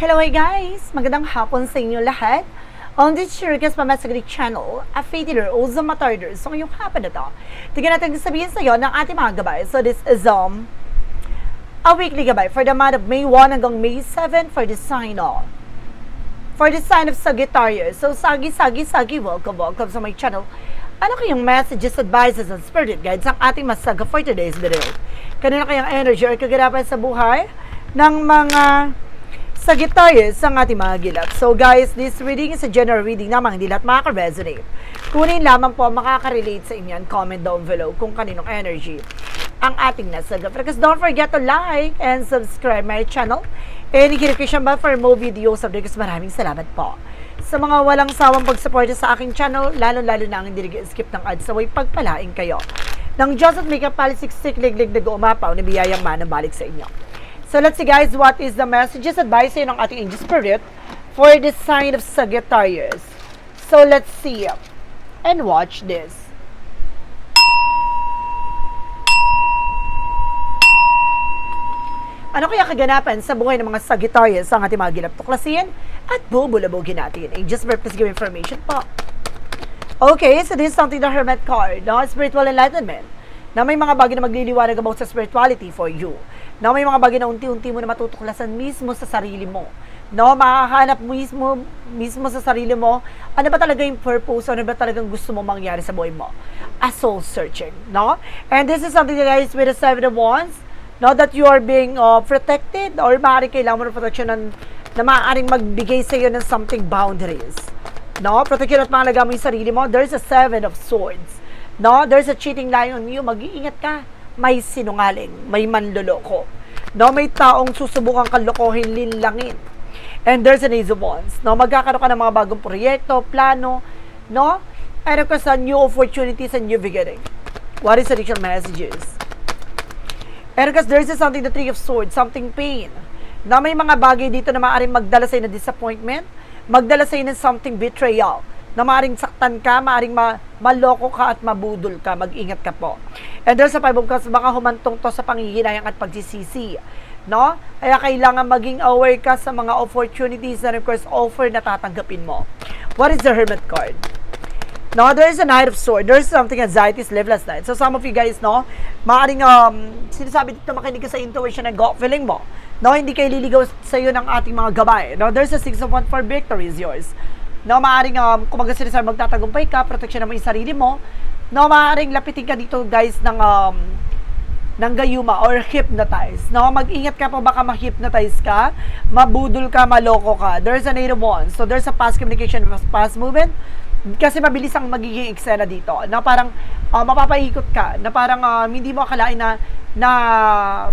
Hello hi guys! Magandang hapon sa inyo lahat. On this Shurikas Pamasagri channel, a faith healer, also matarder. So ngayong hapon na to, tignan natin sabihin sa iyo ng ating mga gabay. So this is um, a weekly gabay for the month of May 1 hanggang May 7 for the sign of for the sign of Sagittarius. So, Sagi, Sagi, Sagi, welcome, welcome sa my channel. Ano kayong messages, advices, and spirit guides ang ating masaga for today's video? Kanina kayang energy or kaganapan sa buhay ng mga Sagittarius ang ating mga gilap. So guys, this reading is a general reading namang hindi lahat makaka-resonate. Kunin lamang po makaka-relate sa inyo comment down below kung kaninong energy ang ating nasaga. Because don't forget to like and subscribe my channel and i-notification bell for more videos of because maraming salamat po. Sa mga walang sawang pagsuporta sa aking channel, lalo-lalo na ang hindi skip ng ads, saway pagpalain kayo. Nang Diyos at may kapalisiksik, liglig na umapaw na biyayang manang balik sa inyo. So let's see guys, what is the messages advice ng ating angel spirit for the sign of Sagittarius. So let's see and watch this. Ano kaya kaganapan sa buhay ng mga Sagittarius ang ating mga gilap tuklasin at bubulabugin natin? Angels please give information po. Okay, so this is something the Hermit card, no? Spiritual enlightenment. Na may mga bagay na magliliwanag about sa spirituality for you. Na may mga bagay na unti-unti mo na matutuklasan mismo sa sarili mo. No, makahanap mismo mismo sa sarili mo, ano ba talaga yung purpose, ano ba talagang gusto mo mangyari sa buhay mo. A soul searching, no? And this is something that guys with the seven of wands, no, that you are being uh, protected or maaari kailangan mo ng protection ng, na maaaring magbigay sa iyo ng something boundaries. No, protection at mahalaga mo yung sarili mo. There's a seven of swords. No, there's a cheating lie on you. Mag-iingat ka. May sinungaling, may manloloko. No, may taong susubukan kang lokohin, linlangin. And there's an of wands. No, magkakaroon ka ng mga bagong proyekto, plano, no? Of course, uh, new opportunities and new beginning. What is the additional messages? And because there's something, the three of swords, something pain. Na may mga bagay dito na maaaring magdala sa'yo ng disappointment, magdala sa'yo ng something betrayal, na maaaring saktan ka, maaaring ma maloko ka at mabudol ka, mag-ingat ka po. And there's a five of cups, baka humantong to sa pangihinayang at pagsisisi. No? Kaya kailangan maging aware ka sa mga opportunities and of course offer na tatanggapin mo. What is the Hermit card? No, there is a Knight of Swords. There's something anxiety is last night. So some of you guys, no, maaaring um, sinasabi dito makinig ka sa intuition and gut feeling mo. No, hindi kayo liligaw sa iyo ng ating mga gabay. No, there's a Six of Wands for victory is yours. No, maaaring um, kumaga sinasabi magtatagumpay ka, protection mo yung sarili mo. No, maaaring lapitin ka dito guys ng um, ng gayuma or hypnotize. No, mag-ingat ka pa baka ma-hypnotize ka, mabudol ka, maloko ka. There's a Knight of. So there's a past communication, past movement kasi mabilis ang magiging eksena dito na parang uh, mapapaikot ka na parang uh, hindi mo akalain na na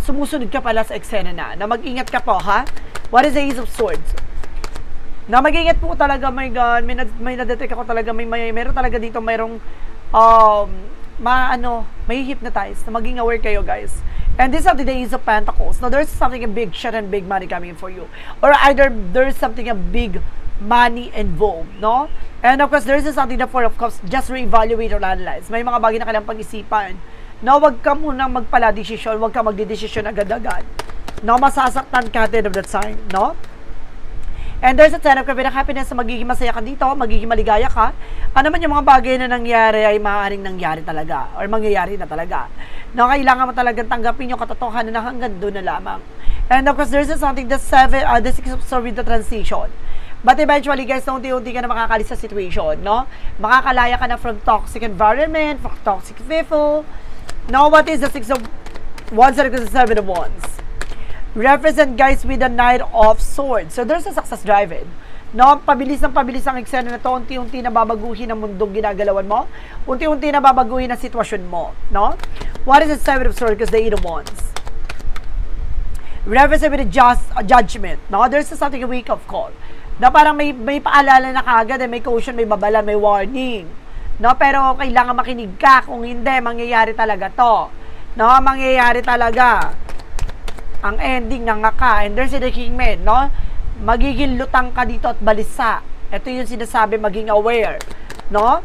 sumusunod ka pala sa eksena na na mag-ingat ka po ha what is the ace of swords na mag-ingat po talaga my god may, na, may na-detect ako talaga may, may meron talaga dito mayroong um, ma ano may hypnotize na maging aware kayo guys and this is the ace of pentacles now there's something a big shit and big money coming for you or either there's something a big money involved, no? And of course, there is something the Four of Cups, just reevaluate or analyze. May mga bagay na kailangang pag-isipan. No, wag ka munang magpala desisyon, wag ka magdidesisyon agad-agad. No, masasaktan ka at the end of the time, no? And there's a ten of cup na happiness na magiging masaya ka dito, magiging maligaya ka. Ano man yung mga bagay na nangyari ay maaaring nangyari talaga or mangyayari na talaga. No, kailangan mo talagang tanggapin yung katotohanan na hanggang doon na lamang. And of course, there's something the seven, uh, the six of the transition. But eventually, guys, na unti-unti ka na makakalis sa situation, no? Makakalaya ka na from toxic environment, from toxic people. Now, what is the Six of Wands and the Seven of Wands? Represent, guys, with the Knight of Swords. So, there's a success driven. No, pabilis ng pabilis ang eksena na to, unti-unti na babaguhin ang mundong ginagalawan mo, unti-unti na babaguhin ang sitwasyon mo, no? What is the Seven of Swords? Because the Eight of Wands represent with a just a judgment, no? There's something a wake up call na parang may, may paalala na kagad, eh, may caution, may babala, may warning. No, pero kailangan makinig ka kung hindi mangyayari talaga 'to. No, mangyayari talaga. Ang ending ng ngaka and there's the king man, no? Magiging lutang ka dito at balisa. Ito yung sinasabi maging aware, no?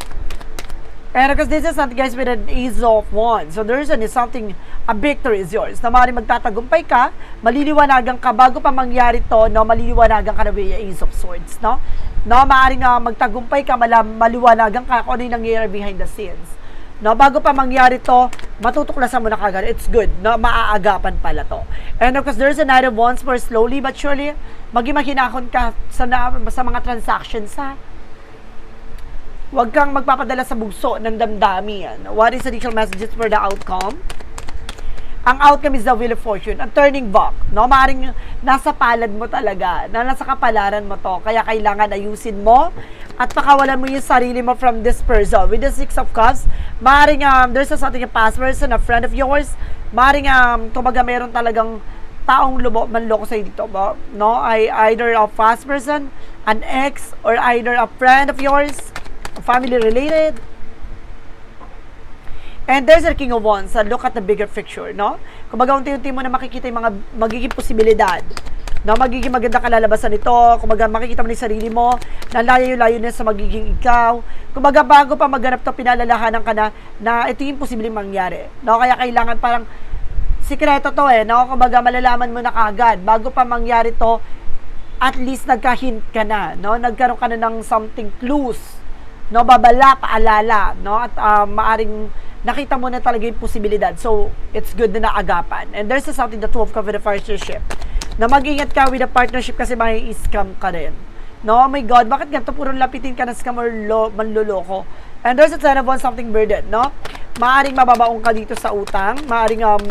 And because this is something guys with an Ace of Wands. So there's an is something, a victory is yours. Na maaaring magtatagumpay ka, maliliwanagan ka bago pa mangyari to, no, maliliwanagan ka na with Ace of Swords, no? No, maaaring uh, magtagumpay ka, mala, maliwanagan ka kung ano yung nangyayari behind the scenes. No, bago pa mangyari to, matutuklasan mo na kagad. It's good. No, maaagapan pala to. And of course, there's a Knight of Wands for slowly but surely, maging mahinahon ka sa, na, sa mga transactions, ha? Huwag kang magpapadala sa bugso ng damdamin. What is initial messages for the outcome? Ang outcome is the wheel of fortune, a turning back. No, maring nasa palad mo talaga, na nasa kapalaran mo to. Kaya kailangan ayusin mo at pakawalan mo yung sarili mo from this person. With the Six of Cups, maring um, there's a something a past person, a friend of yours, maring um, kumbaga meron talagang taong lumo, manloko sa'yo dito ba? No? I, either a past person, an ex, or either a friend of yours, family related. And there's a King of Wands, uh, look at the bigger picture, no? Kumbaga, unti-unti mo na makikita yung mga magiging posibilidad. No, magiging maganda kalalabasan nito. Kumbaga, makikita mo yung sarili mo, na layo-layo na sa magiging ikaw. Kumbaga, bago pa maganap to, pinalalahanan ka na, na ito yung posibleng mangyari. No, kaya kailangan parang, sikreto to eh, no? Kumbaga, malalaman mo na kagad. Bago pa mangyari to, at least nagka-hint ka na, no? Nagkaroon ka na ng something clues no babala paalala no at uh, maaring nakita mo na talaga yung posibilidad so it's good na naagapan and there's a something the two of with a partnership na mag-ingat ka with a partnership kasi may scam ka rin no oh my god bakit ganito puro lapitin ka na scam or lo, manloloko and there's a ten of one something burden no maaring mababaong ka dito sa utang maaring um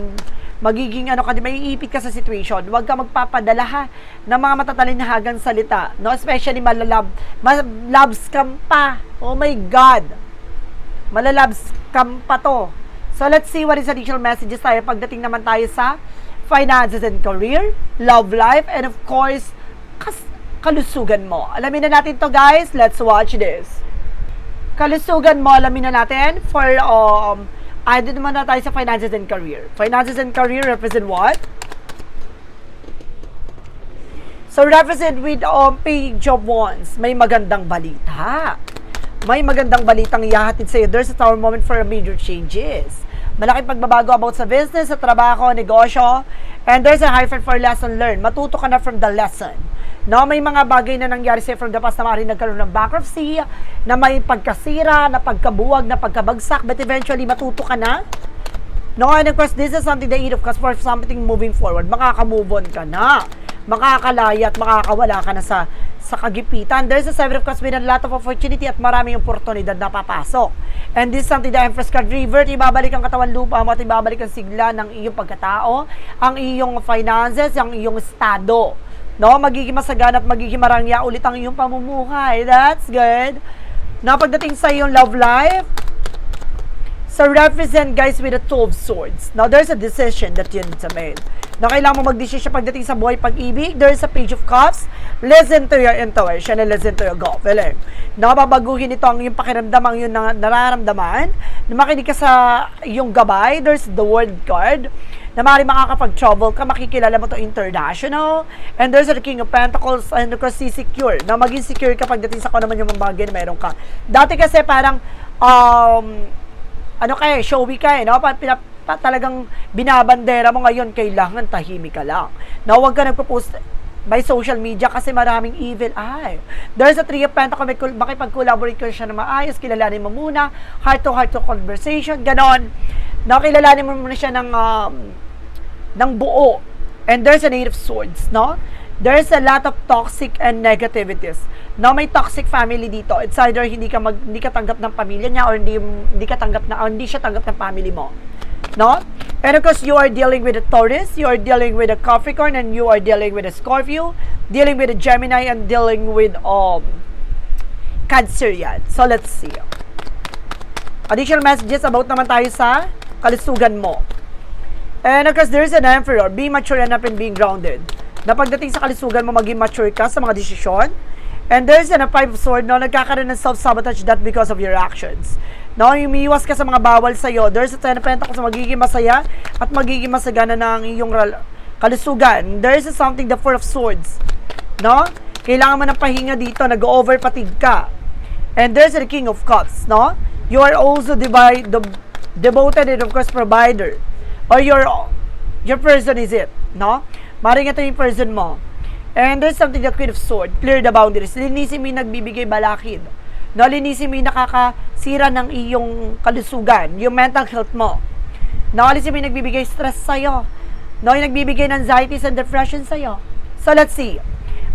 magiging ano ka, may iipit ka sa situation. Huwag ka magpapadala ha ng mga matatalinhagang salita. No? Especially malalab, malalab scam pa. Oh my God. Malalab scam pa to. So let's see what is additional messages tayo pagdating naman tayo sa finances and career, love life, and of course, kas kalusugan mo. Alamin na natin to guys. Let's watch this. Kalusugan mo, alamin na natin for um, ay, dito naman na tayo sa finances and career. Finances and career represent what? So, represent with um, page of wands. May magandang balita. May magandang balitang ihahatid sa'yo. There's a tower moment for major changes. Malaking pagbabago about sa business, sa trabaho, negosyo. And there's a hyphen for lesson learned. Matuto ka na from the lesson. No, may mga bagay na nangyari sa'yo from the past na maaaring nagkaroon ng bankruptcy, na may pagkasira, na pagkabuwag, na pagkabagsak, but eventually matuto ka na. No, and of course, this is something that you of course for something moving forward. Makaka-move on ka na. Makakalaya at makakawala ka na sa sa kagipitan. There's a seven of cups with a lot of opportunity at maraming oportunidad na papasok. And this is something the Empress card revert, ibabalik ang katawan lupa mo at ibabalik ang sigla ng iyong pagkatao, ang iyong finances, ang iyong estado. No, magiging masagana at magiging marangya ulit ang iyong pamumuhay. That's good. Na pagdating sa iyong love life, So, represent guys with the two of swords. Now, there's a decision that you need to make. Na kailangan mo mag-decision pagdating sa buhay pag-ibig. There's a page of cups. Listen to your intuition and listen to your gut feeling. Na babaguhin ito ang iyong pakiramdam, ang iyong nararamdaman. Na makinig ka sa iyong gabay. There's the word card na maaari makakapag-travel ka, makikilala mo to international. And there's the King of Pentacles and of course, secure. Na maging secure ka pagdating sa kung naman yung mga bagay na meron ka. Dati kasi parang, um, ano kaya, showy ka eh, no? Pinap, pa, talagang binabandera mo ngayon, kailangan tahimik ka lang. Na huwag ka nagpo-post by social media kasi maraming evil eye. There's a three of pentacles, makipag-collaborate ka siya na maayos, kilalanin mo muna, heart-to-heart to conversation, ganon. No, kilalanin mo muna siya ng, um, ng buo. And there's an eight of swords, no? There's a lot of toxic and negativities. No, may toxic family dito. It's either hindi ka mag, hindi ka tanggap ng pamilya niya or hindi hindi ka tanggap na hindi siya tanggap ng family mo. No? And of course, you are dealing with a Taurus, you are dealing with a Capricorn, and you are dealing with a Scorpio, dealing with a Gemini, and dealing with um Cancer yan. So, let's see. Additional messages about naman tayo sa kalusugan mo. And of course, there's an Emperor. Be mature enough and being grounded. Na pagdating sa kalusugan mo, maging mature ka sa mga desisyon. And there's an a five sword, no, nagkakaroon ng self-sabotage that because of your actions. No, umiiwas ka sa mga bawal sa iyo. There's a ten of pentacles na magiging masaya at magiging masagana ng iyong kalusugan. There's a something, the four of swords. No? Kailangan mo ng pahinga dito, nag-over fatigue ka. And there's the king of cups, no? You are also devi- de- devoted and of course provider. Or your your person is it, no? Maring ito yung person mo. And there's something that Queen of Sword, clear the boundaries. Linisin mo yung nagbibigay balakid. No, linisin mo yung nakakasira ng iyong kalusugan, yung mental health mo. No, linisin mo yung nagbibigay stress sa'yo. No, yung nagbibigay ng anxieties and depression sa'yo. So let's see.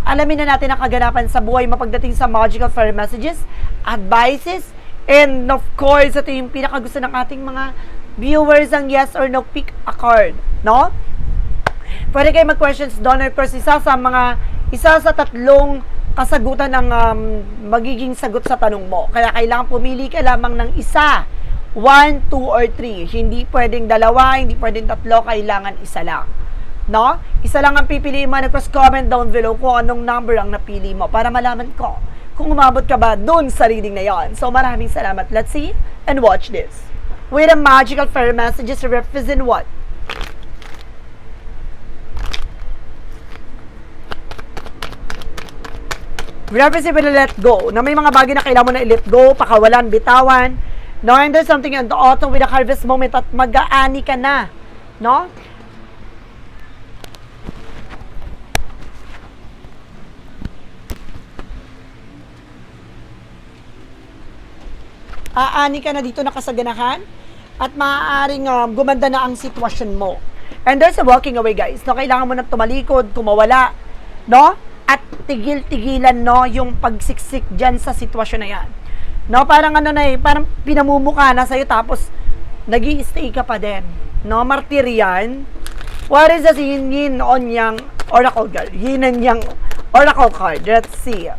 Alamin na natin ang kaganapan sa buhay mapagdating sa magical fairy messages, advices, and of course, ito yung pinakagusto ng ating mga viewers ang yes or no pick a card. No? Pwede kayo mag-questions doon. Of course, isa sa mga, isa sa tatlong kasagutan ng um, magiging sagot sa tanong mo. Kaya kailangan pumili ka lamang ng isa. One, two, or three. Hindi pwedeng dalawa, hindi pwedeng tatlo, kailangan isa lang. No? Isa lang ang pipiliin mo. Of comment down below kung anong number ang napili mo para malaman ko kung umabot ka ba doon sa reading na yon. So maraming salamat. Let's see and watch this. With a magical fairy messages represent what? A let go. Na may mga bagay na kailangan mo na i-let go, pakawalan, bitawan. No, and there's something in the autumn with a harvest moment at mag-aani ka na. No? aani ka na dito nakasaganahan at maaaring um, gumanda na ang sitwasyon mo. And there's a walking away, guys. No, kailangan mo na tumalikod, kumawala, no? At tigil-tigilan, no, yung pagsiksik dyan sa sitwasyon na yan. No, parang ano na eh, parang pinamumuka na sa'yo tapos nag stay ka pa din. No, martir yan. What is the yin yin on yang oracle card? Yin and yang oracle card. Let's see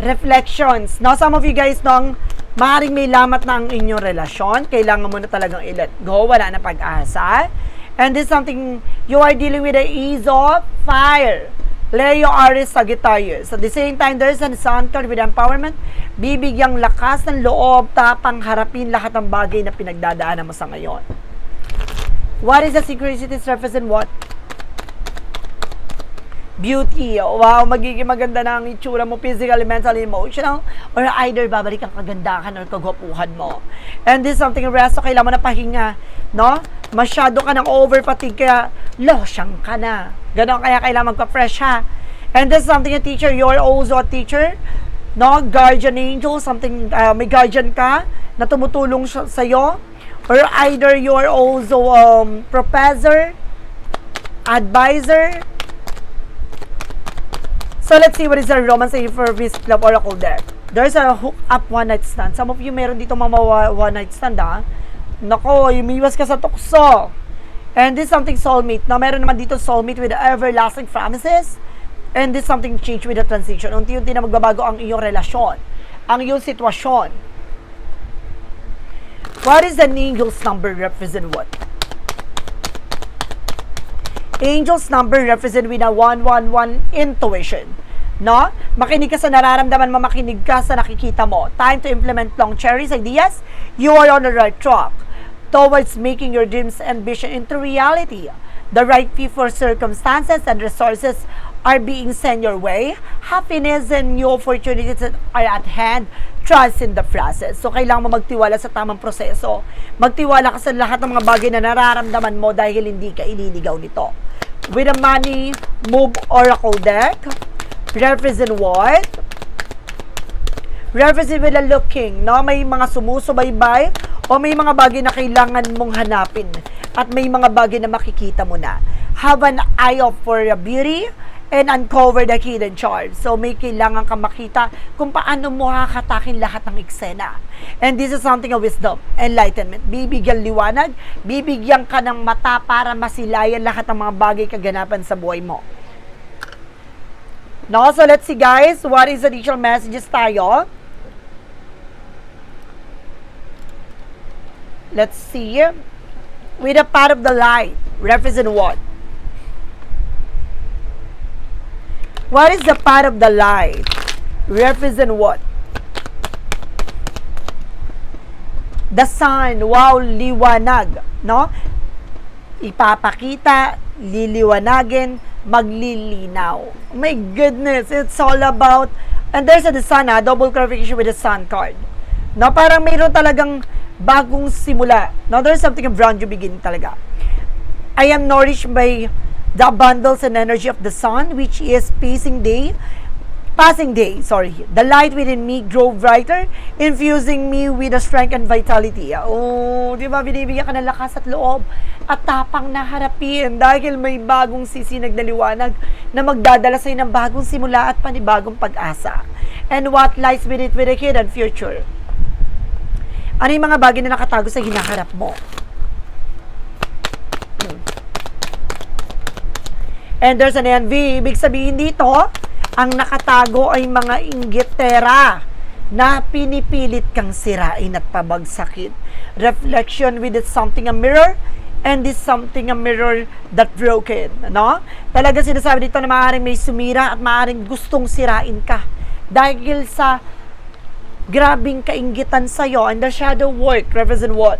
reflections. No, some of you guys nung maaaring may lamat na ang inyong relasyon, kailangan mo na talagang i-let go, wala na pag-asa. And this is something you are dealing with the ease of fire. Leo Aries Sagittarius. At the same time, there's an sun with empowerment. Bibigyang lakas ng loob, tapang harapin lahat ng bagay na pinagdadaanan mo sa ngayon. What is the synchronicities represent what? Beauty. Wow, magiging maganda na ang itsura mo physically, mentally, emotional, or either babalik ang kagandahan or kagwapuhan mo. And this is something rest, so kailangan mo na pahinga, no? Masyado ka ng over fatigue, kaya losyang ka na. Ganon, kaya kailangan magpa-fresh ha. And this is something a teacher, you're also a teacher, no? Guardian angel, something, uh, may guardian ka na tumutulong sa sa'yo, or either you're also um, professor, advisor, So let's see what is the romance this Club Oracle deck. There's a hook up one night stand. Some of you meron dito mga one night stand ha. Nako, umiwas ka sa tukso. And this something soulmate. Na meron naman dito soulmate with everlasting promises. And this something change with the transition. Unti-unti na magbabago ang iyong relasyon. Ang iyong sitwasyon. What is the angel's number represent what? Angel's number represent with a 111 intuition. No? Makinig ka sa nararamdaman mo, makinig ka sa nakikita mo. Time to implement long cherries ideas. You are on the right track towards making your dreams and vision into reality. The right people, circumstances, and resources are being sent your way. Happiness and new opportunities are at hand. Trust in the process. So, kailangan mo magtiwala sa tamang proseso. Magtiwala ka sa lahat ng mga bagay na nararamdaman mo dahil hindi ka ililigaw nito with a money move oracle deck. Represent what? Represent with a looking, no? May mga sumusubaybay o may mga bagay na kailangan mong hanapin at may mga bagay na makikita mo na. Have an eye for your beauty and uncover the hidden charms. So may kailangan kang makita kung paano mo hakatakin lahat ng eksena. And this is something of wisdom, enlightenment. Bibigyan liwanag, bibigyan ka ng mata para masilayan lahat ng mga bagay kaganapan sa buhay mo. No, so let's see guys, what is the additional messages tayo? Let's see. With a part of the light, represent what? What is the part of the light? Represent what? The sun. Wow, liwanag. No? Ipapakita, liliwanagin, maglilinaw. My goodness, it's all about, and there's a the sun, ah, double clarification with the sun card. No, parang mayroon talagang bagong simula. No, there's something of brand new beginning talaga. I am nourished by the bundles and energy of the sun, which is passing day, passing day, sorry. The light within me grow brighter, infusing me with the strength and vitality. Oh, di ba, binibigyan ka ng lakas at loob at tapang na harapin dahil may bagong sisinag na na magdadala sa'yo ng bagong simula at panibagong pag-asa. And what lies with it with a hidden future? Ano yung mga bagay na nakatago sa hinaharap mo? And there's an envy. Ibig sabihin dito, ang nakatago ay mga inggitera na pinipilit kang sirain at pabagsakin. Reflection with it something a mirror and this something a mirror that broken. No? Talaga sinasabi dito na maaaring may sumira at maaaring gustong sirain ka. Dahil sa grabing kainggitan sa'yo and the shadow work represent what?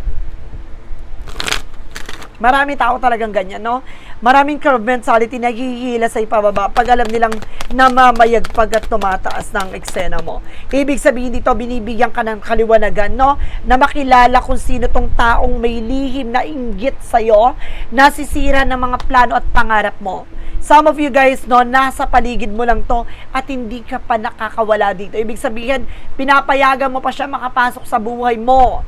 Marami tao talagang ganyan, no? Maraming curve mentality na hihila sa ipababa pag alam nilang namamayagpag at tumataas ng eksena mo. Ibig sabihin dito, binibigyan ka ng kaliwanagan, no? Na makilala kung sino tong taong may lihim na inggit sa'yo, nasisira ng mga plano at pangarap mo. Some of you guys, no, nasa paligid mo lang to at hindi ka pa nakakawala dito. Ibig sabihin, pinapayagan mo pa siya makapasok sa buhay mo.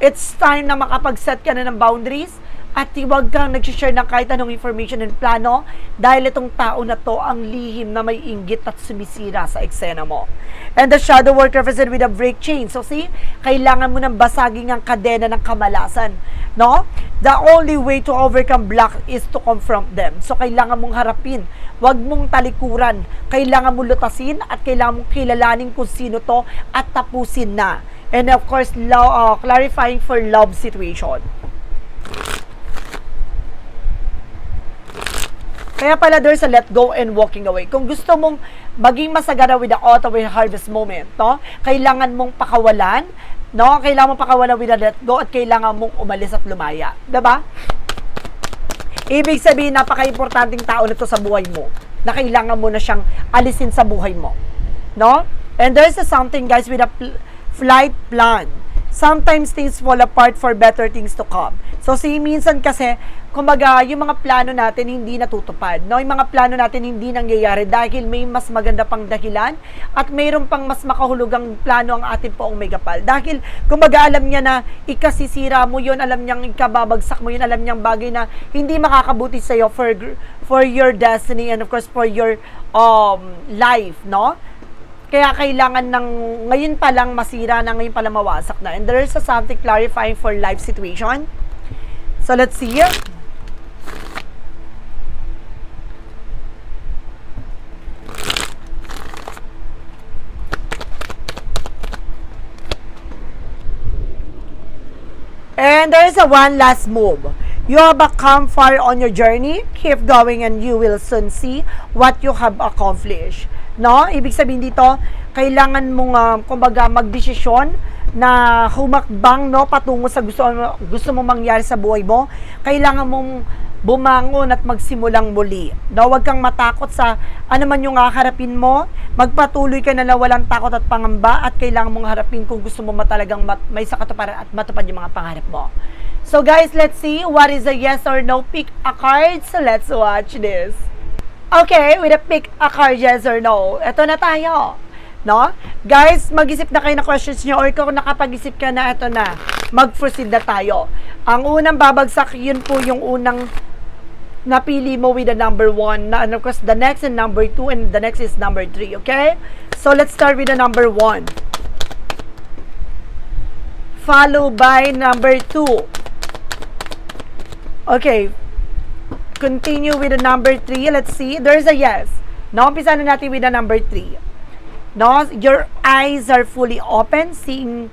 It's time na makapag-set ka na ng boundaries at huwag kang nag-share ng kahit anong information and plano dahil itong tao na to ang lihim na may inggit at sumisira sa eksena mo. And the shadow work represented with a break chain. So see, kailangan mo ng basagin ang kadena ng kamalasan. No? The only way to overcome block is to confront them. So kailangan mong harapin. Huwag mong talikuran. Kailangan mo lutasin at kailangan mong kilalanin kung sino to at tapusin na. And of course, lo- uh, clarifying for love situation. Kaya pala there's a let go and walking away. Kung gusto mong maging masagana with the autumn harvest moment, no? Kailangan mong pakawalan, no? Kailangan mong pakawalan with the let go at kailangan mong umalis at lumaya. ba? Ibig sabihin, napaka-importanting tao na to sa buhay mo na kailangan mo na siyang alisin sa buhay mo. No? And there's a something, guys, with a flight plan. Sometimes things fall apart for better things to come. So, si minsan kasi, kumbaga, yung mga plano natin hindi natutupad. No? Yung mga plano natin hindi nangyayari dahil may mas maganda pang dahilan at mayroon pang mas makahulugang plano ang ating poong megapal. Dahil, kumbaga, alam niya na ikasisira mo yun, alam niyang ikababagsak mo yun, alam niyang bagay na hindi makakabuti sa'yo for, for your destiny and of course for your um, life, no? Kaya kailangan ng ngayon pa lang masira na, ngayon pa lang mawasak na. And there is a something clarifying for life situation. So let's see. And there is a one last move. You have come far on your journey. Keep going and you will soon see what you have accomplished. No? Ibig sabihin dito, kailangan mong uh, kumbaga magdesisyon na humakbang no patungo sa gusto gusto mong mangyari sa buhay mo. Kailangan mong bumangon at magsimulang muli. No, wag kang matakot sa ano man yung haharapin mo. Magpatuloy ka na walang takot at pangamba at kailangan mong harapin kung gusto mo matalagang mat, may sa katuparan at matupad yung mga pangarap mo. So guys, let's see what is a yes or no pick a card. So let's watch this. Okay, with a pick a card yes or no. Ito na tayo. No? Guys, mag-isip na kayo na questions nyo or kung nakapag-isip ka na, ito na. Mag-proceed na tayo. Ang unang babagsak, yun po yung unang napili mo with the number 1. Na, and of course, the next and number 2 and the next is number 3. Okay? So, let's start with the number 1. Followed by number 2. Okay. Continue with the number 3. Let's see. There's a yes. No, umpisa na natin with the number 3. No, your eyes are fully open, seeing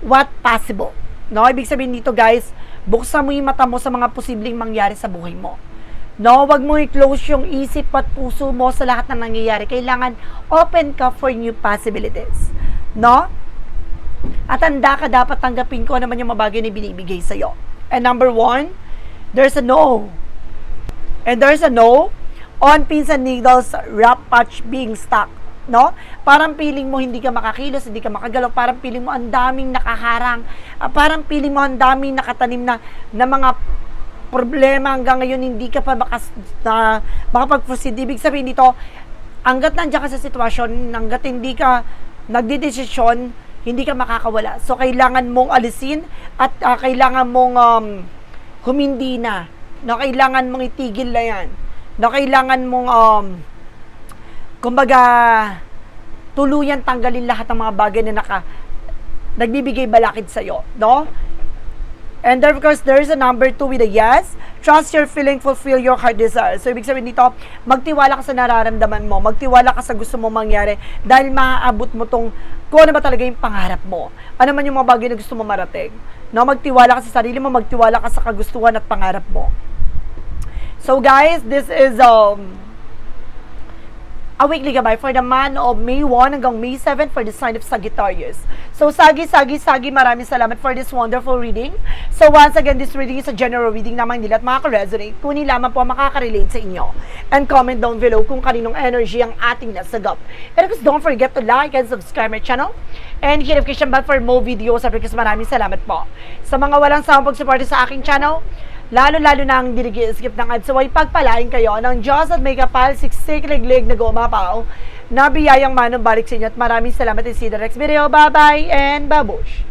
what possible. No, ibig sabihin dito guys, buksan mo yung mata mo sa mga posibleng mangyari sa buhay mo. No, wag mo i-close yung isip at puso mo sa lahat ng nangyayari. Kailangan open ka for new possibilities. No? At handa ka dapat tanggapin ko naman yung mabagay na binibigay sa'yo. And number one, there's a no. And there's a no on pins and needles, wrap patch being stuck. no? Parang feeling mo hindi ka makakilos, hindi ka makagalaw, parang feeling mo ang daming nakaharang, ah, parang feeling mo ang daming nakatanim na, na mga problema hanggang ngayon hindi ka pa makas, na, makapag-proceed. Ibig sabihin dito, hanggat nandiyan ka sa sitwasyon, hanggat hindi ka nagdidesisyon, hindi ka makakawala. So, kailangan mong alisin at ah, kailangan mong um, humindi na. No, kailangan mong itigil na yan. No, kailangan mong um, kumbaga tuluyan tanggalin lahat ng mga bagay na naka nagbibigay balakid sa iyo, no? And then, of course, there's a number two with a yes. Trust your feeling, fulfill your heart desire. So, ibig sabihin dito, magtiwala ka sa nararamdaman mo, magtiwala ka sa gusto mo mangyari dahil maaabot mo tong kung ano ba talaga yung pangarap mo. Ano man yung mga bagay na gusto mo marating. No, magtiwala ka sa sarili mo, magtiwala ka sa kagustuhan at pangarap mo. So, guys, this is um, a weekly gabay for the month of May 1 hanggang May 7 for the sign of Sagittarius. So, Sagi, Sagi, Sagi, maraming salamat for this wonderful reading. So, once again, this reading is a general reading naman nila at makaka-resonate. Kunin lamang po makaka-relate sa inyo. And comment down below kung kaninong energy ang ating nasagap. And of course, don't forget to like and subscribe my channel. And hit notification bell for more videos. At because maraming salamat po. Sa mga walang sawang pagsuporta sa aking channel, Lalo-lalo na ang dinigi-skip ng ads. So, ay pagpalain kayo ng Diyos at may kapal, siksik, liglig, na gumapaw, na biyayang manong balik sa inyo. At maraming salamat the next video. Bye-bye and babush!